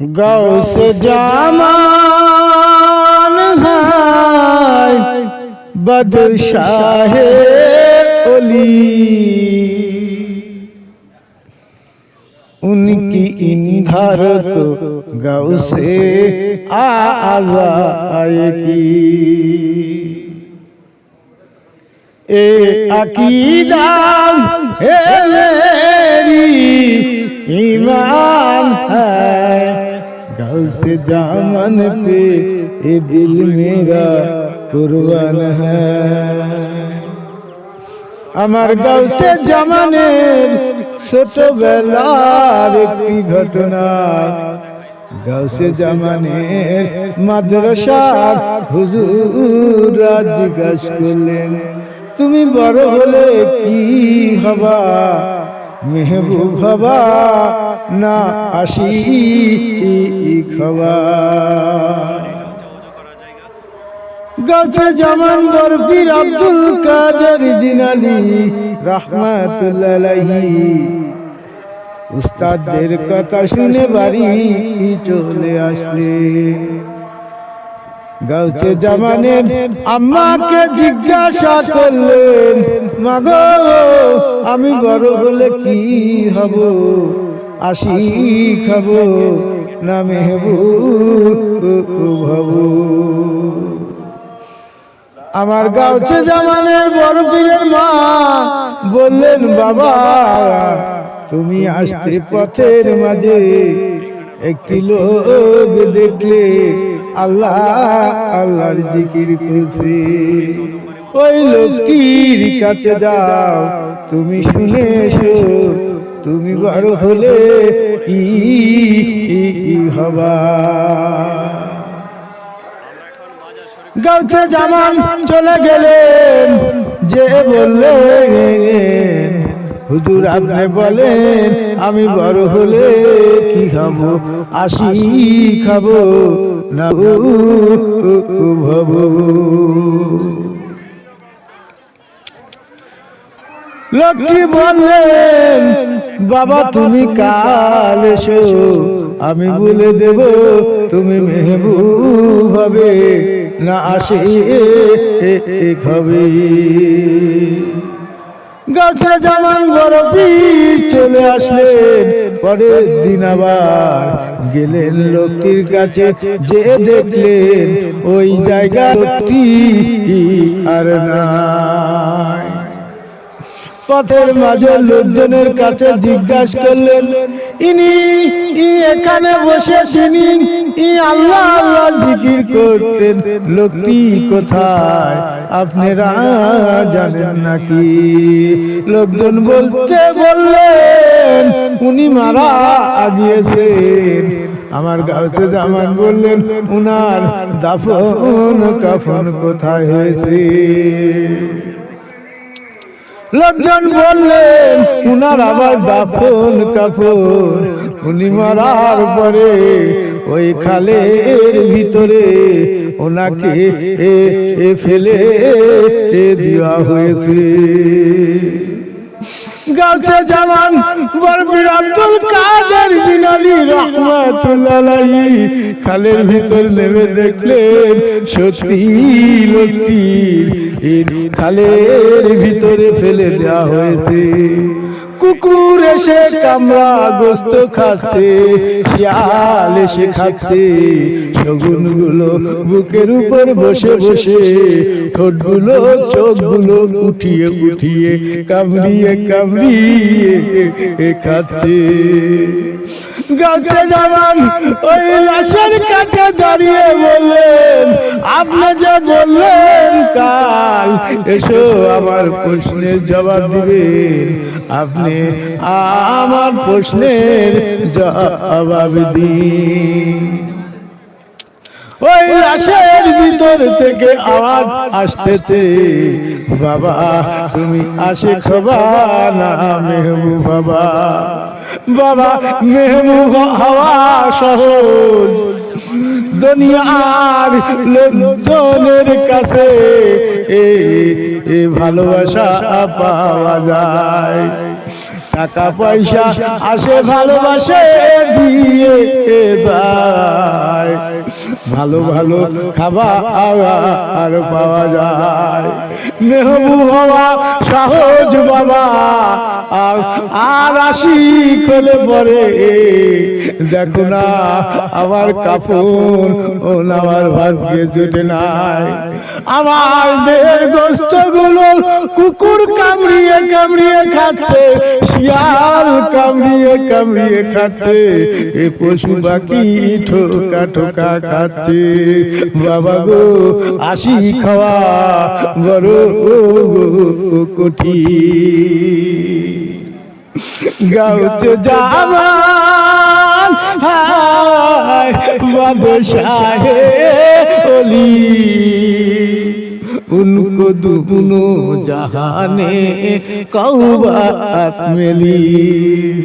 گوس جامان ہے بدشاہ علی ان کی اندھار کو گو گوس آزائے کی اے عقیدہ، اے میری ایمان ہے۔ से जामन पे ये दिल मेरा कुर्बान है আমার গাউসে জামানের ছোটবেলার একটি ঘটনা গাউসে জামানের মাদ্রাসার হুজুর জিজ্ঞাস করলেন তুমি বড় হলে কি হবা মেহবুব হবা না আসি খাবা গাছে জামান বরফির আব্দুল কাদের জিনালি রহমাতুল্লাহি। উস্তাদদের কথা শুনে বাড়ি চলে আসলে। গাউছে জামানের আম্মাকে জিজ্ঞাসা করলেন মাগো, আমি বড় হলে কি হব? আসি খাব, না মেহবুব হব আমার গাউছে জামানের বড় পীরের মা, বললেন, বাবা, তুমি আসতে পথের মাঝে একটি লোক দেখলে আল্লাহ, আল্লাহর জিকির করছে। ওই লোকটির কাছে যাও তুমি শুনে এসো তুমি বড় হলে কি হবা গাউছে জামান চলে গেলেন যে বললেন হুজুর আপনি বলেন আমি বড় হলে কি খাব আসি খাব না ভাবো লোকটি বললেন বাবা তুমি কাল এসো আমি বলে দেব তুমি মেহবুব হবে না আসে খাবে গাছে জামান পীর চলে আসলেন পরের দিন আবার গেলেন লোকটির কাছে যে দেখলেন ওই জায়গা লোকটি আর নাই। পথের মাঝে লোকজনের কাছে জিজ্ঞাসা করলেন, ইনি, ই এখানে বসে তিনি, ই আল্লাহ আল্লাহ জিকির করতেন। লোকটি কোথায়? আপনারা জানেন নাকি? লোকজন বলতে বললেন, উনি মারা গিয়েছেন আমার গাছে জামান বললেন, উনার দাফন কাফন কোথায় হয়েছে? লোকজন বললেন, উনার আবার দাফন কাফন। উনি মারার পরে ওই খালের ভিতরে ওনাকে এ ফেলে দেওয়া হয়েছে। গাছে জামান বরবির আব্দুল কাদের জিনালি রহমাতুল্লাহ। খালের ভিতর নেমে দেখলেন সত্যি লোকটির এর খালের ভিতরে ফেলে দেওয়া হয়েছে। কুকুর এসে কামড়া, গোস্ত খাচ্ছে, শিয়াল এসে খাচ্ছে। শগুনগুলো বুকের উপর বসে বসে, ঠোঁটগুলো, চোখগুলো উঠিয়ে উঠিয়ে, কামড়িয়ে কামড়িয়ে খাচ্ছে। গাছে যাবান ওই লাশের কাছে দাঁড়িয়ে বললেন, আপনি যে বললেন কাল, এসো আমার প্রশ্নের জবাব দিবেন। আপনি আমার প্রশ্নের জবাব ওই লাশের ভিতর থেকে আওয়াজ আসতেছে, বাবা, তুমি আসে না মেহবু বাবা? বাবা মেহবু হওয়া সহজ। দুনিয়ার লোকজনের কাছে এ ভালোবাসা পাওয়া যায়। টাকা পয়সা আসে ভালোবাসে দিয়ে যায়। ভালো ভালো খাবার আর পাওয়া যায়। মেহবুব বাবা সহজ বাবা আর- আর আসি খোলে পরে। দেখো না আমার কাপড় ও আমার ভাগ্যে জুটে নাই। আমার দেহের গোস্তগুলো কুকুর কামড়িয়ে কামড়িয়ে খাচ্ছে শিয়াল কামড়িয়ে কামড়িয়ে খাচ্ছে, এ পশু পাখি ঠোকা ঠোকা খাচ্ছে। বাবা গো আসি খাওয়া বড় কঠিন। গাউছে জামান, হায়, বাদশাহে ওলি ان کو دونوں جہانے قوبات ملی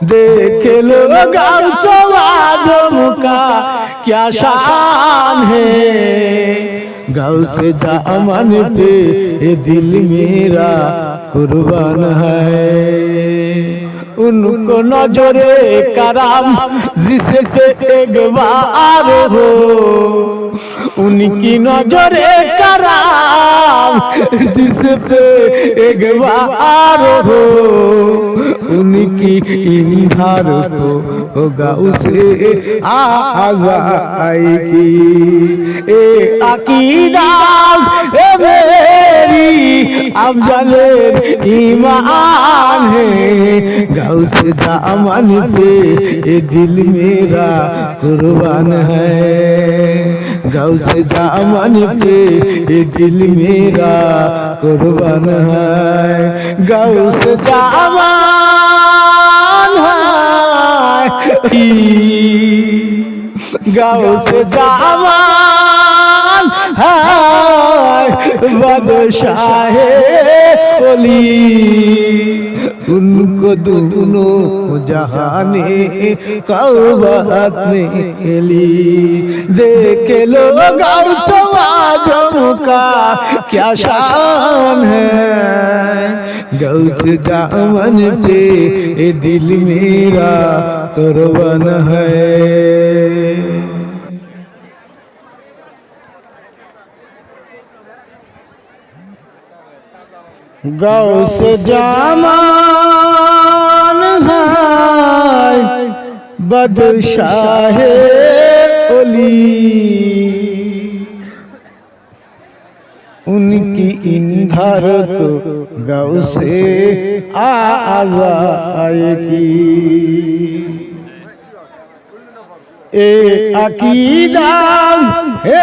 دیکھے دیکھ لوگ چوادم کا کیا شان ہے۔ گاؤں سے دامن پہ دل میرا قربان ہے۔ उनको नजरे कराम जिससे एक बार हो उनकी नजरे कराम जिससे एक बार हो उनकी इंधार को होगा उसे आजाएगी ए अकीदा ए मेरी अब जले ईमान है गाँव से दामन पे ये दिल मेरा कुर्बान है गाँव से दामन पे ये दिल मेरा कुर्बान है गाँव से दामन है गाँव से दामन ہے بدشاہ علی ان کو دونوں جہانے قوت نے لی دیکھ لوگ گاؤں کا کیا شان ہے۔ گوچ جامن سے دل میرا ترون ہے۔ گوس جامان ہے بدشاہ علی۔ ان کی اندھار کو گوس آزائے کی اے عقیدہ، اے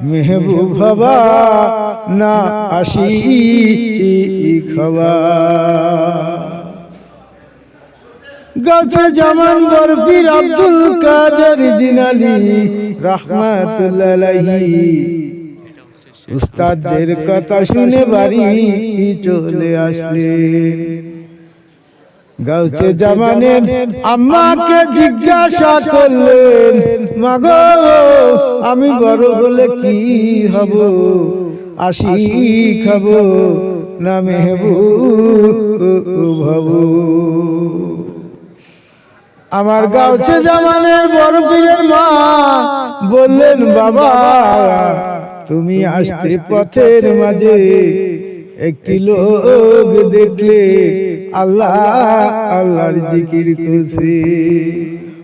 মেহবুব হবা না আসি খাবা গাছে জামান বরফির আব্দুল কাদের জিনালি রহমাতুল্লাহি। উস্তাদদের কথা শুনে বাড়ি চলে আসলে গাউছে জামানের আম্মাকে জিজ্ঞাসা করলেন মাগো আমি বড় হলে কি হব? আসি খাব না মেহবু ভাবু আমার গাউছে জামানের বড় পীরের মা বললেন বাবা তুমি আসতে পথের মাঝে একটি লোক দেখলে আল্লাহ আল্লাহর জিকির করছে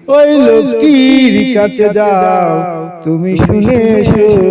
ওই লোকটির কাছে যাও তুমি শুনে এসো